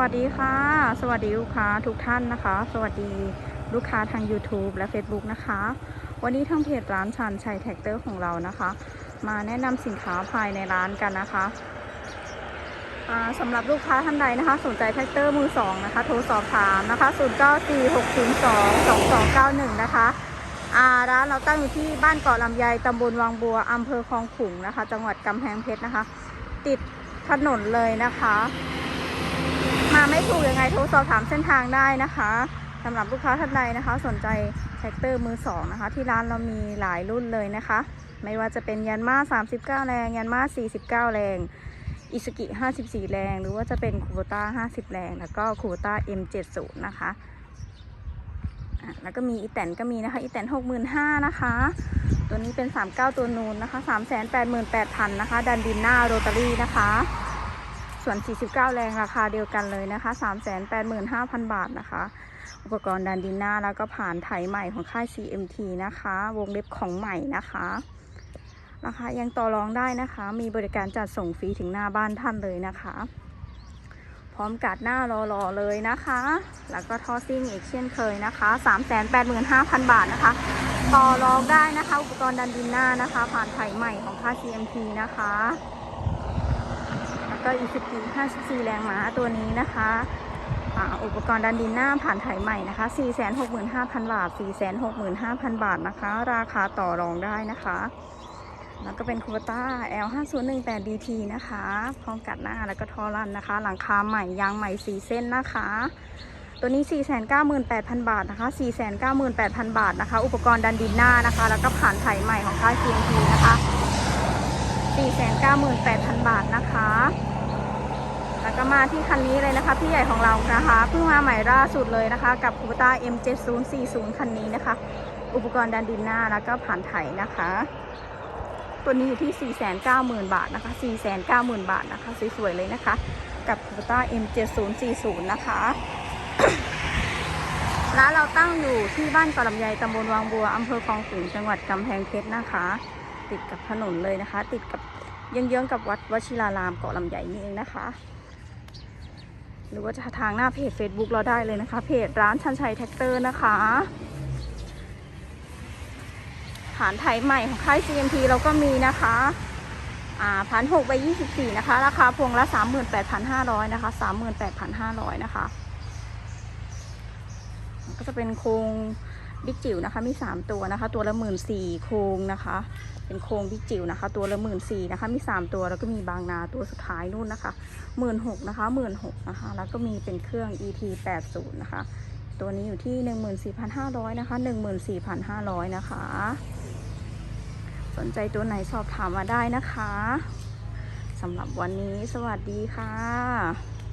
วัสดีค่ะ สวัสดีลูกค้าทุกท่านนะคะ สวัสดีลูกค้าทาง YouTube และ Facebook นะคะ วันนี้ทางเพจร้านชันชัยแท็กเตอร์ของเรานะคะ มาแนะนำสินค้าภายในร้านกันนะคะสำหรับลูกค้าท่านใดนะคะ สนใจแท็กเตอร์มือสองนะคะ โทรสอบถามนะคะ0946022291 นะคะอ่าร้านเราตั้งอยู่ที่บ้านเกาะลำไยตำบลวังบัวอำเภอคลองขุงนะคะ จังหวัดกำแพงเพชรนะคะ ติดถนนเลยนะคะ มาไม่ถูกยังไงโทรสอบถามเส้นทางได้นะคะสำหรับลูกค้าท่านใดนะคะ สนใจแท็กเตอร์มือสองนะคะ ที่ร้านเรามีหลายรุ่นเลยนะคะ ไม่ว่าจะเป็นยันมา 39 แรง ยันมา 49 แรง อิสกิ 54 แรง หรือว่าจะเป็นคูโบต้า 50 แรง แล้วก็คูโบต้า M70 นะคะแล้วก็มีอีแตนก็มีนะคะอีแตน65,000นะคะ ตัวนี้เป็น39ตัวนูนนะคะ388,000นะคะ ดันดินหน้าโรตารี่นะคะ ส่วน 49 แรงราคาเดียวกันเลยนะคะ 385,000 บาทนะคะ อุปกรณ์ดันดินหน้าแล้วก็ผ่านไถใหม่ของค่าย CMT นะคะ วงเล็บของใหม่นะคะราคายังต่อรองได้นะคะ มีบริการจัดส่งฟรีถึงหน้าบ้านท่านเลยนะคะ พร้อมกัดหน้ารอๆเลยนะคะ แล้วก็ทอซิ่งอีกเช่นเคยนะคะ 385,000 บาทนะคะ ต่อรองได้นะคะ อุปกรณ์ดันดินหน้านะคะ ผ่านไถใหม่ของค่าย CMT นะคะ ก็อีสกี54 แรงม้าตัวนี้นะคะอ,อุปกรณ์ดันดินหน้าผ่านไถใหม่นะคะ 465,000 บาท 465,000 บาทนะคะ ราคาต่อรองได้นะคะ แล้วก็เป็นคูต้า L5018 DT นะคะ พร้อมกัดหน้าแล้วก็ทอรันนะคะ หลังคาใหม่ยางใหม่ 4 เส้นนะคะ ตัวนี้ 498,000 บาทนะคะ 498,000 บาทนะคะ อุปกรณ์ดันดินหน้านะคะ แล้วก็ผ่านไถใหม่ของค่าย CMT นะคะ 498,000 บาทนะคะ แล้วก็มาที่คันนี้เลยนะคะ พี่ใหญ่ของเรานะคะเพิ่งมาใหม่ล่าสุดเลยนะคะ กับคูต้า M7040 คันนี้นะคะ อุปกรณ์ดันดินหน้าแล้วก็ผ่านไถนะคะ ตัวนี้อยู่ที่ 490,000 บาทนะคะ 490,000 บาทนะคะสวยๆเลยนะคะ กับคูต้า M7040 นะคะร้านเราตั้งอยู่ที่บ้านเกาะลำไยตำบลวังบัวอำเภอคลองขลุงจังหวัดกำแพงเพชรนะคะ ติดกับถนนเลยนะคะ ติดกับ เยื้องๆกับวัดวชิรารามเกาะลำไยนี่เองนะคะ หรือว่าจะทางหน้าเพจ Facebook เราได้เลยนะคะ เพจร้านชันชัยแท็กเตอร์นะคะฐานไทยใหม่ของค่าย CMT เราก็มีนะคะอ่าพันหกใบยี่สิบสี่นะคะ ราคาพวงละสามหมื่นแปดพันห้าร้อยนะคะสามหมื่นแปดพันห้าร้อยนะคะ ก็จะเป็นโครงบิ๊กจิ๋วนะคะ มี3ตัวนะคะ ตัวละหมื่นสี่โครงนะคะ เป็นโครงบิ๊กจิ๋วนะคะ ตัวละหมื่นสี่นะคะ มี3ตัวแล้วก็มีบางนาตัวสุดท้ายนู่นนะคะหมื่นหกนะคะหมื่นหกนะคะ แล้วก็มีเป็นเครื่อง ET 8 0นะคะ ตัวนี้อยู่ที่14,500นสี่พันห้าร้อยนะคะ14,500นะคะ สนใจตัวไหนสอบถามมาได้นะคะสำหรับวันนี้สวัสดีค่ะ